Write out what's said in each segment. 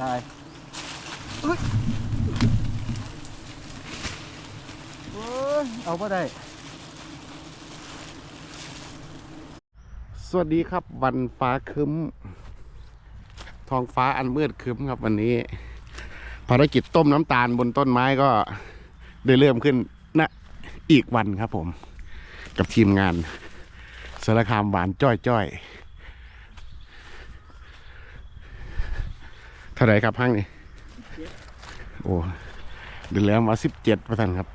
ตายเอ้ยโอ้ยเอาก็ได้ สวัสดีครับ วันฟ้าครึ้มท้องฟ้าอันมืดครึ้มครับวันนี้ ภารกิจต้มน้ำตาลบนต้นไม้ก็ได้เริ่มขึ้นณอีกวันครับผม กับทีมงานสารคามหวานจ้อยจ้อย เท่าไหรครับห้างนี่โอ้เดือนแล้วมาสิบเจ็ดประทันครับ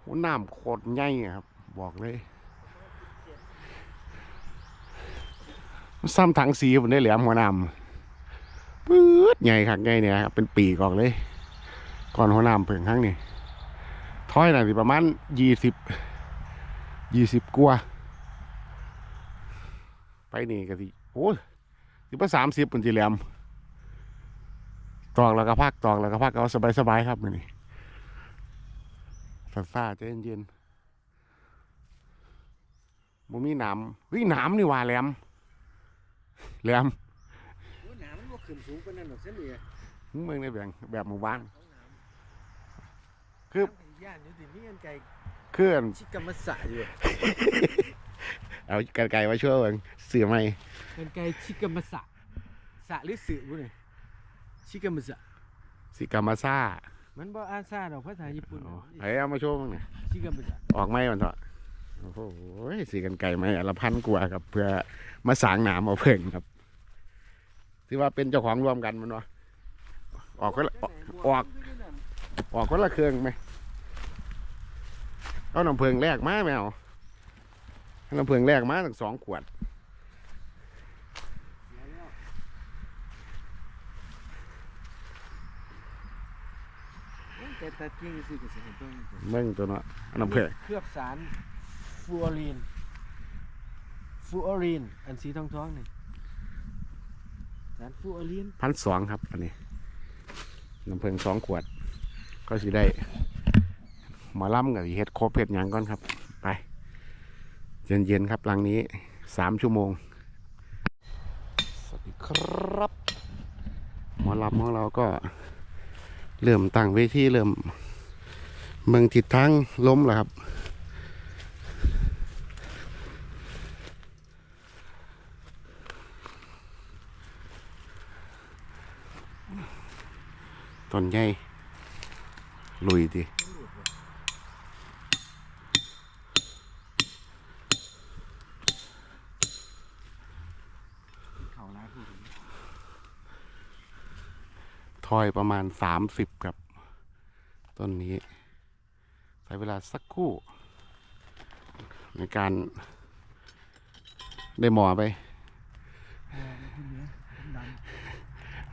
โอ้น้ำโคตรใหญ่ครับ บอกเลยซ้ำถังสีผมได้แหลมหัวน้ำปื๊ดใหญ่คักใหญ่เนี่ยครับเป็นปีกออกเลย ก่อนหัวน้ำเพิ่งครั้งนี้ถ้อยน่ะสิประมาณยี่สิบยี่สิบกว่าไปนี่ก็สิโอ้ ยสิบสามสิบเป็นสีแหลมตอกแล้วก็พักตอกแล้วก็พักเอาสบายสบายๆครับมื้อนี่ฟ้าฟ้าๆใจเย็นๆบ่มีหน้ำเฮ้ยหน้ำนี่ว่าแหลมแหลมโอ้ยหนามันบ่ขึ้นสูงปานนั้นหรอกเส้นนี่มึงเมืองในแบบแบบหมู่บ้าน คืคืออย่านอยู่ติมีกันไกลเคลื่อนชิกรรมสะอยู่ เอากันไกลมาช่วยเบิ่งเสือไหมกันไกลชิกรรมสะสะหรือสึบ่นี่ชิกรรมสะสิกามาซ่ามันบ่อ่านซาดอกภาษาญี่ปุ่นอ๋อน่ะเฮ้ยเอามาช่วยมั้งเนี่ยชิกรรมสะออกไหมมันเถอะโอ้โหสีกันไก่ไหมอันละพันกว่าครับ เพื่อมาสางหนามเอาเพิ่งครับที่ว่าเป็นเจ้าของรวมกันมันวะออกคนละออก ออกออกคนละเครื่องไหมเอาน้ำเพิงแรกมาไหมเอาเอา น้ำเพิงแรกมาตั้งสองขวดแต่ตัดกิ่งสิก็สิให้เบิ่งเบิ่งตัวเนาะเอาน้ำเพิงเคลือบสารฟลูออรีนฟลูออรีนอันสีทองๆนี่สารฟลูออรีนพันสองครับอันนี้น้ำเพิงสองขวด ก็สิได้หมอลำกับสิเฮ็ดครบเฮ็ดหยังก่อนครับไป เย็นๆครับหลังนี้สามชั่วโมง สวัสดีครับ หมอลำของเราก็เริ่มตั้งเวทีเริ่มเมืองทิศทางล้มแล้วครับต้นใหญ่ลุยดิ ทอยประมาณสามสิบครับ ต้นนี้ ใช้เวลาสักคู่ ในการได้หมอไป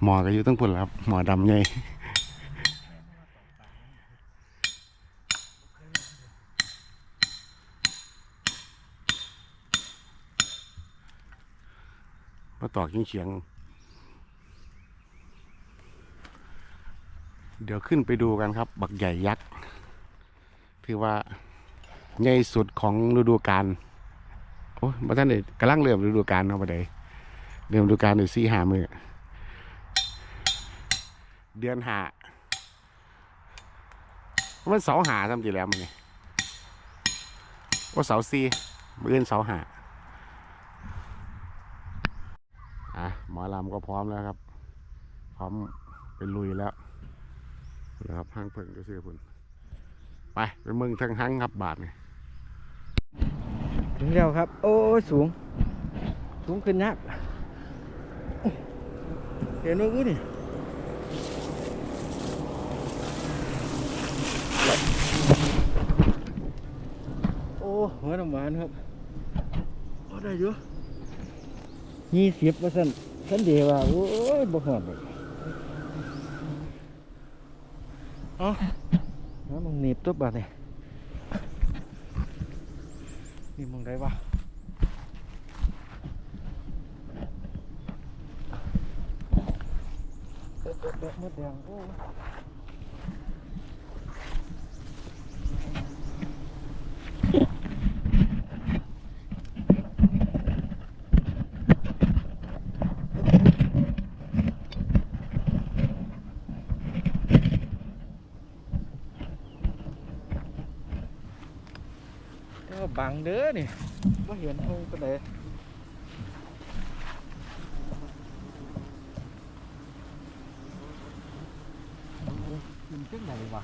หมอก็อยู่ตั้งพุ่นแล้วครับ หมอดำใหญ่มาตอกเฉียงๆ เดี๋ยวขึ้นไปดูกันครับ บักใหญ่ยักษ์ถือว่าใหญ่สุดของฤดูกาลโอ้ยมาท่านเด็กกำลังเริ่มฤดูกาลเนาะประเดยเริ่มฤดูกาลในสี่หามือเดือนหามันเสาหาทำจีแล้วมันนี่ว่าเสาซีมืออื่นเสาหาอะหมอลำก็พร้อมแล้วครับ พร้อมเป็นลุยแล้ว นะครับห้างเพิ่งก็ซื้อพุ่นไปไปเมืองทั้งห้างครับบาทนี่ถึงแล้วครับ โอ้ยสูง สูงขึ้นยากเห็นว่ากูนี่โอ้หัวน้ำหวานครับโอ้ได้อยู่ยี่สิบเปอร์เซ็นต์ฉันเดียวว่าโอ้ยบ่หอดเลย เอ๋อแล้วมึงหนีบตัวบาดนี่ยนี่มึงได้ปะเอ๊ะเอ๊ะเอ๊ะมดแดงโอ้ บั งเด้อนี่ว่าเห็นเอาไปไหนกินเจ้าไหนวะ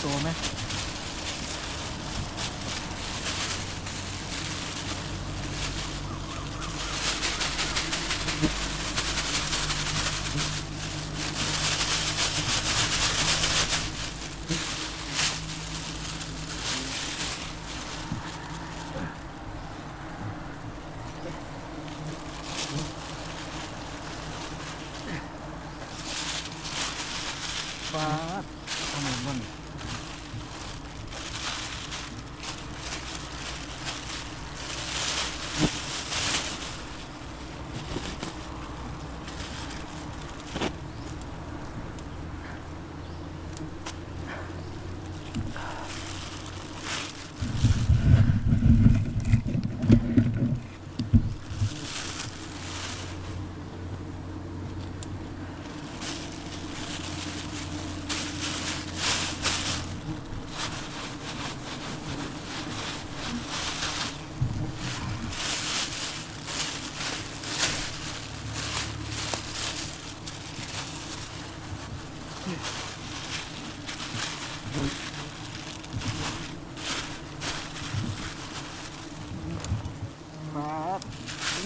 โตัวไหม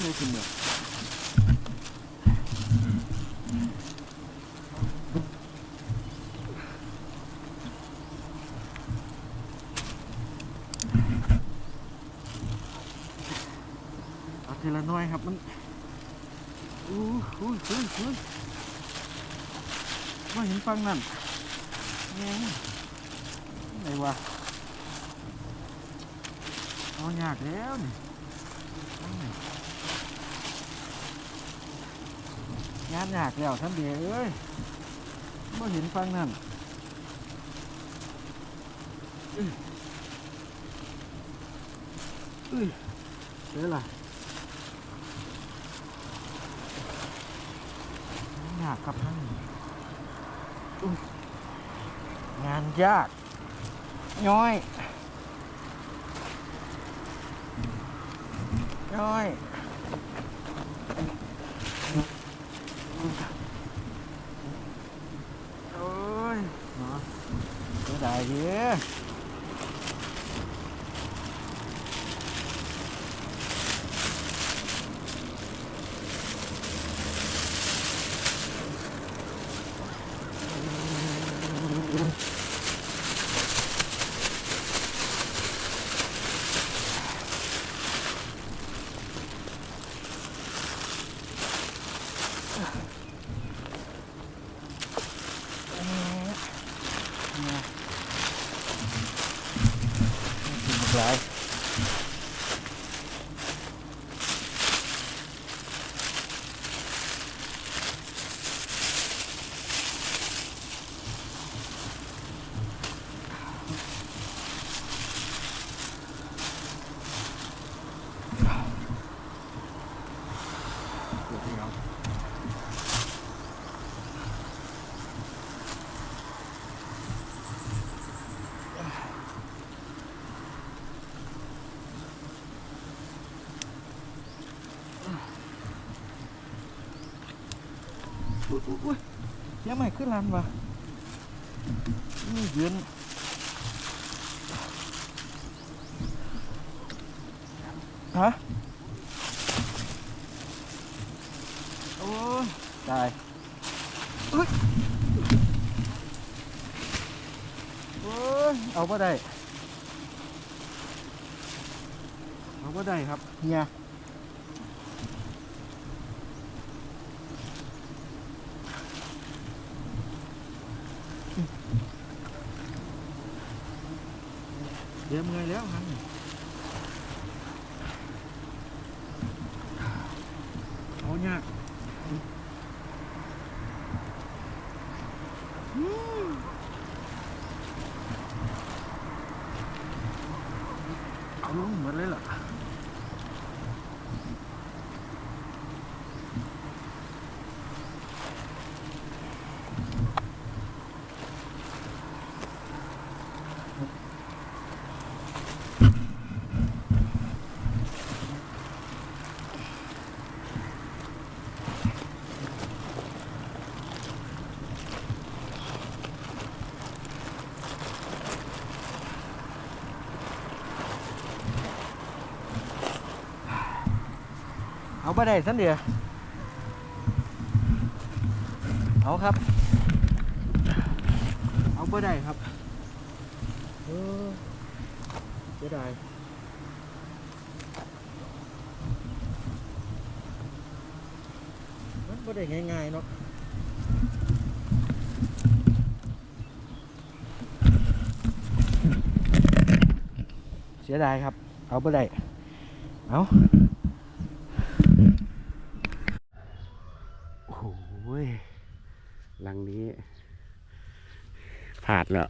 ไม่มีสิเหมือนเอาทีละหน้อยครับมันอู้หูเฮ้ยเฮ้ยว่าเห็นฟั งนั่นแง่ไหนวะเอายากแล้วนี่งานยากแล้วท่านเดียเอ้ยเมื่อเห็นฟังนั่นอืออื้อเดี๋ยวล่ะงานยากครับท่านงานยากย้อยย้อย โอ้ยเนาะเสียดายเด้อเนี่ย กิ อุ้ยอุ้ยยเสียงใหม่ขึ้นลันวะนี่เยืนฮะโอ้ตายอุ้ยโอ้ยเอาก็ได้ เอาก็ได้ครับเฮีย เดี๋ยวเมื่อยแล้วฮันเอายากอืมเอาลงหมดเลยเหรอ เอาไปได้สันเดียวเอาครับ เอาไปได้ครับเออเสียดายมันไม่ได้ง่ายๆเนาะเสียดายครับ เอาไปได้ เอา โอ้ โหยหลังนี้ผาดแล้ว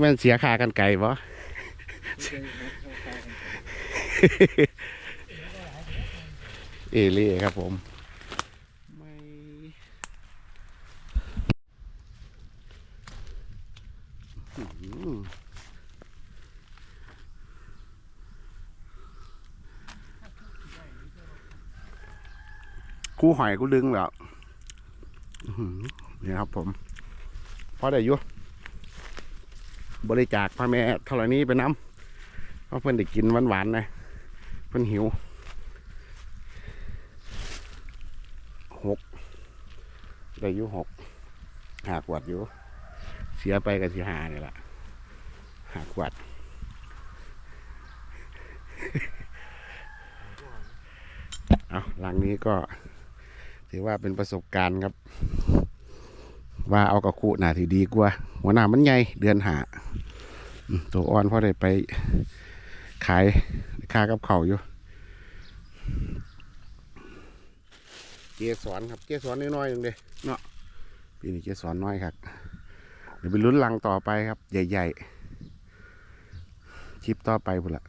มันเสียค่ากันไก่ปะเอเล่ครับผมไม่อื้อหือกูหอยกูดึงแล้วอื้อหือ นี่ครับผมพอได้อยู่บริจาคพ่อแม่เท่านี้ไปน้ำเพราะเพื่อนได้กินหวานๆนะเพื่อนหิวหกได้อยู่หกหาขวดอยู่ เสียไปกับสีหาเนี่ยแหละหาขวดเอาหลังนี้ก็ ถือว่าเป็นประสบการณ์ครับ ว่าเอากระคุหนาที่ดีกว่า หัวหน้ามันใหญ่เดือนหาตัวอ่อนพอได้ไปขายค่ากับเขาอยู่ เกสรครับ เกสรน้อยๆอย่างเดียเนาะปีนี้เกสรน้อยครับเดี๋ยวไปลุ้นลังต่อไปครับ ใหญ่ ๆ คลิปต่อไปพุ่นละ